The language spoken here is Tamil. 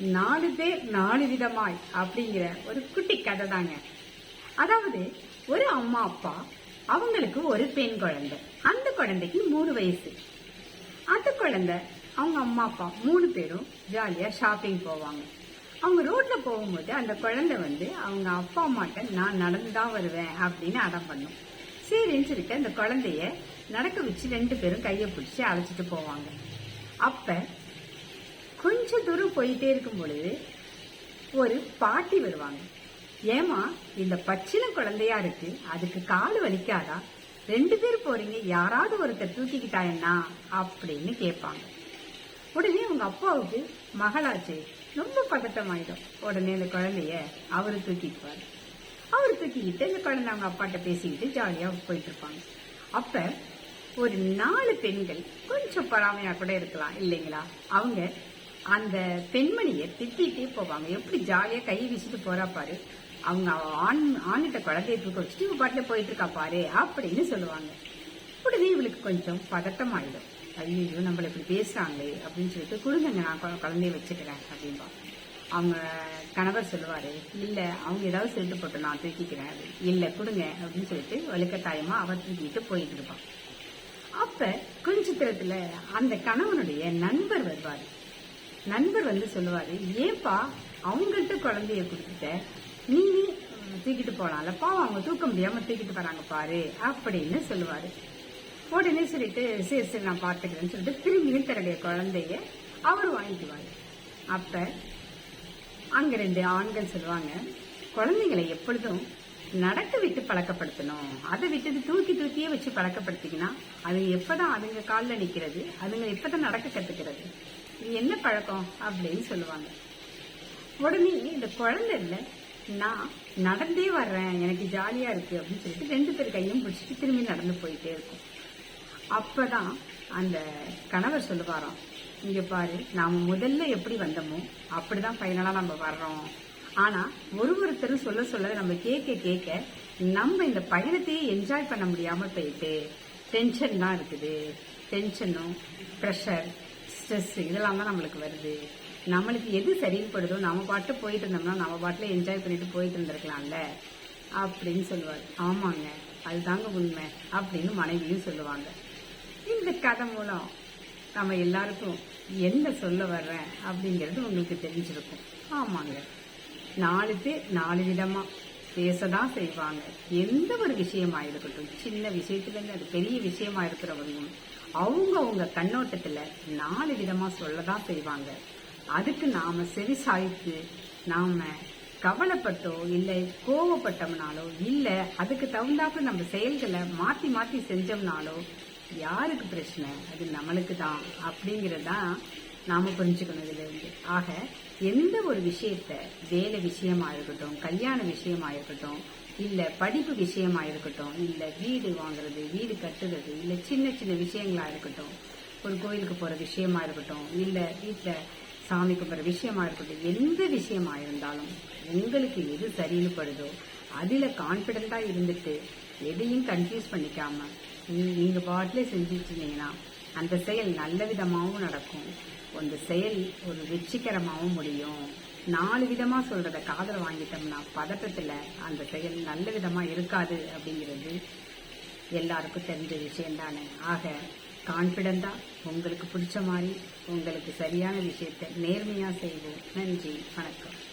நாலு பேர் நாலு விதமாய் அப்படிங்கிற ஒரு குட்டி கதை தாங்க. அதாவது ஒரு அம்மா அப்பா அவங்களுக்கு ஒரு பெண் குழந்தை. அந்த குழந்தைக்கு மூணு வயசு. அந்த குழந்தை அவங்க அம்மா அப்பா மூணு பேரும் ஜாலியா ஷாப்பிங் போவாங்க. அவங்க ரோட்ல போகும்போது அந்த குழந்தை வந்து அவங்க அப்பா அம்மாட்ட நான் நடந்து தான் வருவேன் அப்படின்னு அடம் பண்ணும். சரின்னு சொல்லிட்டு அந்த குழந்தைய நடக்க வச்சு ரெண்டு பேரும் கையை பிடிச்சி அழைச்சிட்டு போவாங்க. அப்போ கொஞ்ச தூரம் போயிட்டே இருக்கும் பொழுது ஒரு பாட்டி வருவாங்க. ஏமா இந்த பச்சின குழந்தையா இருக்கு அதுக்கு கால் வலிக்காதா? ரெண்டு பேர் போறீங்க யாராவது ஒருத்தர் தூக்கிக்கிட்டாயன்னா அப்படின்னு கேட்பாங்க. உடனே உங்க அப்பாவுக்கு மகளாச்சு ரொம்ப பதட்டமாயிடும். உடனே இந்த குழந்தைய அவரு தூக்கிக்குவாரு. அவர் தூக்கிக்கிட்டு இந்த குழந்தை அவங்க அப்பாட்ட பேசிக்கிட்டு ஜாலியா போயிட்டு இருப்பாங்க அப்ப ஒரு நாலு பெண்கள் கொஞ்சம் பொறாமையா கூட இருக்கலாம் இல்லைங்களா? அவங்க அந்த பெண்மணியை திட்டிகிட்டே போவாங்க. எப்படி ஜாலியாக கை வீசிட்டு போறா பாரு. அவங்க ஆண் ஆண்கிட்ட குழந்தைய தூக்க வச்சுட்டு இவ பாட்டில் போயிட்டு இருக்கா பாரு அப்படின்னு சொல்லுவாங்க. உடனே இவளுக்கு கொஞ்சம் பதட்டமாயிடும். ஐயோ நம்மள இப்படி பேசுறாங்களே அப்படின்னு சொல்லிட்டு கொடுங்க நான் குழந்தைய வச்சுக்கிறேன் அப்படின்பா அவங்க கணவர் சொல்லுவாரு இல்ல அவங்க ஏதாவது சொல்லிட்டு போட்டு நான் தூக்கிக்கிறேன். இல்ல கொடுங்க அப்படின்னு சொல்லிட்டு வலுக்கட்டாயமா அவர் தூக்கிட்டு போயிட்டு இருப்பான் அப்ப கொஞ்ச நேரத்துல அந்த கணவனுடைய நண்பர் வருவாரு. நண்பர் வந்து சொல்லுவாரு ஏப்பா அவங்கள்ட்ட குழந்தைய கொடுத்துட்ட? நீ தூக்கிட்டு போலாம்ல பாவம் அவங்க தூக்க முடியாம தூக்கிட்டு வராங்க பாரு அப்படின்னு சொல்லுவாரு. உடனே சொல்லிட்டு சரி சரி நான் பார்த்துக்கிறேன்னு சொல்லிட்டு திரும்பியும் தன்னுடைய குழந்தைய அவர் வாங்கிக்குவாரு. அப்ப அங்க ரெண்டு ஆண்கள் சொல்லுவாங்க குழந்தைங்களை எப்பொழுதும் நடக்க விட்டு பழக்கப்படுத்தணும். அதை விட்டுட்டு தூக்கி தூக்கியே வச்சு பழக்கப்படுத்திங்கன்னா அது எப்பதான் அதுங்க காலில் நிற்கிறது அதுங்க எப்பதான் நடக்க கத்துக்கிறது? இது என்ன பழக்கம் அப்படின்னு சொல்லுவாங்க. உடனே இந்த குழந்தை இல்லை நான் நடந்தே வர்றேன் எனக்கு ஜாலியா இருக்கு அப்படின்னு சொல்லிட்டு ரெண்டு பேர் கையும் பிடிச்சிட்டு திரும்பி நடந்து போயிட்டே இருக்கும். அப்பதான் அந்த கணவர் சொல்லுவாராம் இங்க பாரு நாம முதல்ல எப்படி வந்தோமோ அப்படிதான் ஃபைனலா நம்ம வர்றோம். ஆனா ஒரு ஒருத்தரும் சொல்ல சொல்ல நம்ம கேட்க கேட்க நம்ம இந்த பயணத்தையே என்ஜாய் பண்ண முடியாம போயிட்டு டென்ஷன் தான் இருக்குது. டென்ஷனும் ப்ரெஷர் ஸ்ட்ரெஸ் இதெல்லாம் தான் நம்மளுக்கு வருது. நம்மளுக்கு எது சரிப்படுதோ நம்ம பாட்டு போயிட்டு இருந்தோம்னா நம்ம பாட்டில் என்ஜாய் பண்ணிட்டு போயிட்டு இருந்திருக்கலாம்ல. அப்படின்னு சொல்லுவார். ஆமாங்க அதுதாங்க உண்மை அப்படின்னு மனைவியும் சொல்லுவாங்க. இந்த கதை மூலம் நம்ம எல்லாருக்கும் என்ன சொல்ல வர்றேன் அப்படிங்கிறது உங்களுக்கு தெரிஞ்சிருக்கும். ஆமாங்க நாலு பேர் நாலு விதமாக பேசதான் செய்வாங்க. எந்த ஒரு விஷயமா இருக்கட்டும் சின்ன விஷயத்துலேருந்து அது பெரிய விஷயமா இருக்கிறவங்களும் அவங்க அவங்க கண்ணோட்டத்துல நாலு விதமா சொல்லதான் செய்வாங்க. அதுக்கு நாம செவி சாய்த்து நாம கவலைப்பட்டோ இல்லை கோவப்பட்டோம்னாலோ இல்லை அதுக்கு தகுந்தாப்புல நம்ம செயல்களை மாற்றி மாற்றி செஞ்சோம்னாலோ யாருக்கு பிரச்சனை? அது நம்மளுக்கு தான் அப்படிங்கறதான் நாம புரிஞ்சுக்கணும் ஆக எந்த ஒரு விஷயத்த வேலை விஷயமா இருக்கட்டும் கல்யாண விஷயமா இருக்கட்டும் இல்ல படிப்பு விஷயமா இருக்கட்டும் இல்ல வீடு வாங்குறது வீடு கட்டுறது இல்ல சின்ன சின்ன விஷயங்களா இருக்கட்டும் ஒரு கோயிலுக்கு போற விஷயமா இருக்கட்டும் இல்ல வீட்டுல சாமி கும்பிட்ற விஷயமா இருக்கட்டும் எந்த விஷயமா இருந்தாலும் உங்களுக்கு எது சரின்னு படுதோ அதுல கான்பிடண்டா இருந்துட்டு எதையும் கன்ஃபியூஸ் பண்ணிக்காம நீங்கள் நீங்க பாட்டிலே செஞ்சுட்டு இருந்தீங்கன்னா அந்த செயல் நல்ல விதமாகவும் நடக்கும். அந்த செயல் ஒரு வெற்றிகரமாகவும் முடியும். நாலு விதமாக சொல்கிறத காதல வாங்கிட்டோம்னா பதட்டத்தில் அந்த செயல் நல்ல விதமாக இருக்காது அப்படிங்கிறது எல்லாருக்கும் தெரிஞ்ச விஷயம் தானே. ஆக கான்பிடண்டா உங்களுக்கு பிடிச்ச மாதிரி உங்களுக்கு சரியான விஷயத்தை நேர்மையாக செய்வோம். நன்றி வணக்கம்.